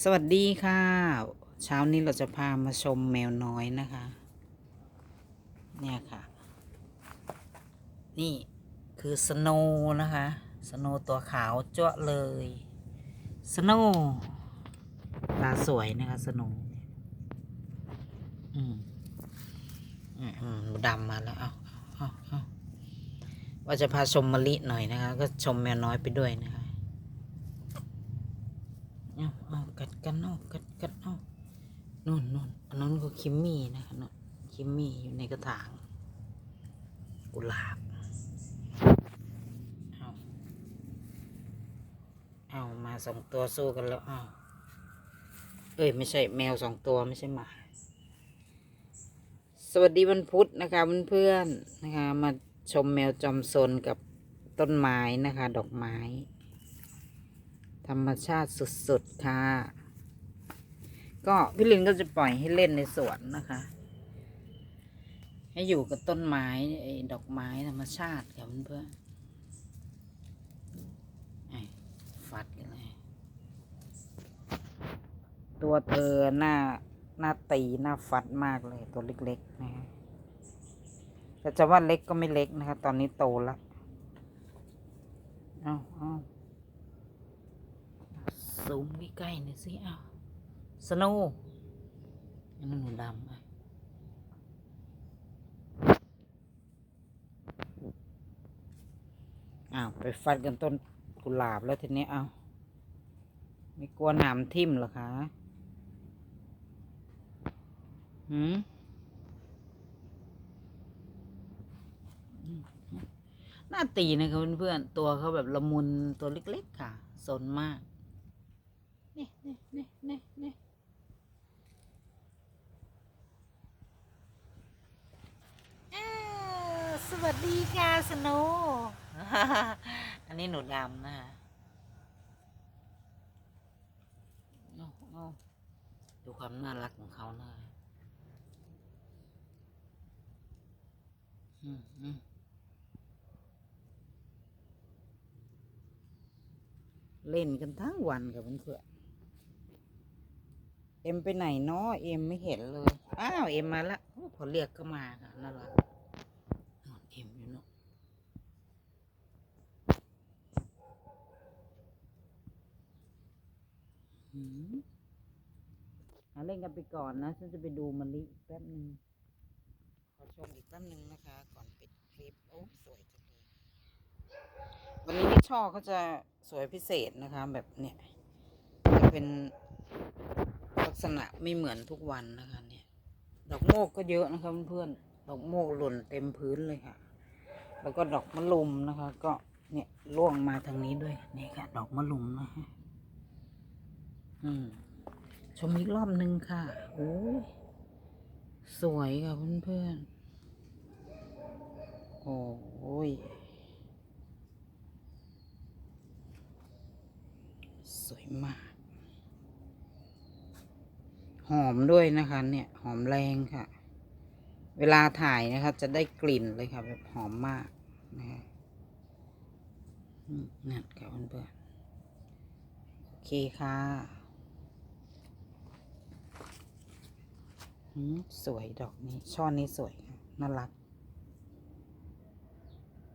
สวัสดีค่ะ เช้านี้เราจะพามาชมแมวน้อยนะคะ เนี่ยค่ะ นี่คือสโนว์นะคะ สโนว์ตัวขาวจ้วเลย สโนว์ตาสวยนะคะสโนว์อืมอืมดำมาแล้ว เอาเอาเอาว่าจะพาชมมะลิหน่อยนะคะ ก็ชมแมวน้อยไปด้วยนะคะ เอาเอากัดกันเอากัดกัดเอานู่นนู่นอันนั้นก็คิมมี่นะคะนู่นคิมมี่อยู่ในกระถางกุหลาบเอาเอามาสองตัวสู้กันแล้วเอาเอ้ยไม่ใช่แมวสองตัวไม่ใช่หมาสวัสดีวันพุธนะคะเพื่อนๆนะคะมาชมแมวจอมซนกับต้นไม้นะคะ ดอกไม้ ธรรมชาติสุดๆ ค่ะ ก็พี่ลินก็จะปล่อยให้เล่นในสวนนะคะ ให้อยู่กับต้นไม้ไอ้ดอกไม้ธรรมชาติค่ะเพื่อนๆฟัดกันเลย ตัวเธอหน้าหน้าตีหน้าฟัดมากเลย ตัวเล็กๆนะฮะแต่จะว่าเล็กก็ไม่เล็กนะคะ ตอนนี้โตแล้วเอาเอา ซูมใกล้ๆหน่อยสิเอาสโนว์อันนั้นหนูดำอะอ้าวไปฟัดกันต้นกุหลาบแล้วทีนี้เอาไม่กลัวหนามทิ่มหรอคะหืมหน้าตีนะคะเพื่อนๆตัวเขาแบบละมุนตัวเล็กๆค่ะสนมาก นี่นี่นี่นี่นี่อ้าวสวัสดีค่ะสโนว์อันนี้หนูดำนะคะดูความน่ารักของเขานะอืมอืมเล่นกันทั้งวันกับเพื่อน เอ็มไปไหนเนาะเอ็มไม่เห็นเลย อ้าวเอ็มมาละพอเรียกก็มาค่ะน่ารักนอนเอ็มอยู่เนาะหืมเอาเล่นกันไปก่อนนะ ฉันจะไปดูมะลิแป๊บหนึ่งขอชมอีกแป๊บหนึ่งนะคะ ก่อนปิดคลิป โอ้สวยจังเลยวันนี้ช่อเขาจะสวยพิเศษนะคะ แบบเนี้ยจะเป็น ษณะไม่เหมือนทุกวันนะคะ เนี่ย ดอกโมกก็เยอะนะคะเพื่อนๆดอกโมกหล่นเต็มพื้นเลยค่ะ แล้วก็ดอกมะลุมนะคะ ก็เนี่ยล่วงมาทางนี้ด้วยนี่ค่ะ ดอกมะลุมนะคะอืมชมอีกรอบนึงค่ะโอ้ยสวยค่ะเพื่อนๆโอ้ยสวยมาก หอมด้วยนะคะ เนี่ยหอมแรงค่ะ เวลาถ่ายนะคะ จะได้กลิ่นเลยค่ะ แบบหอมมากนะคะนั่นค่ะเพื่อนๆโอเคค่ะอืมสวยดอกนี้ ช่อนนี้สวยน่ารัก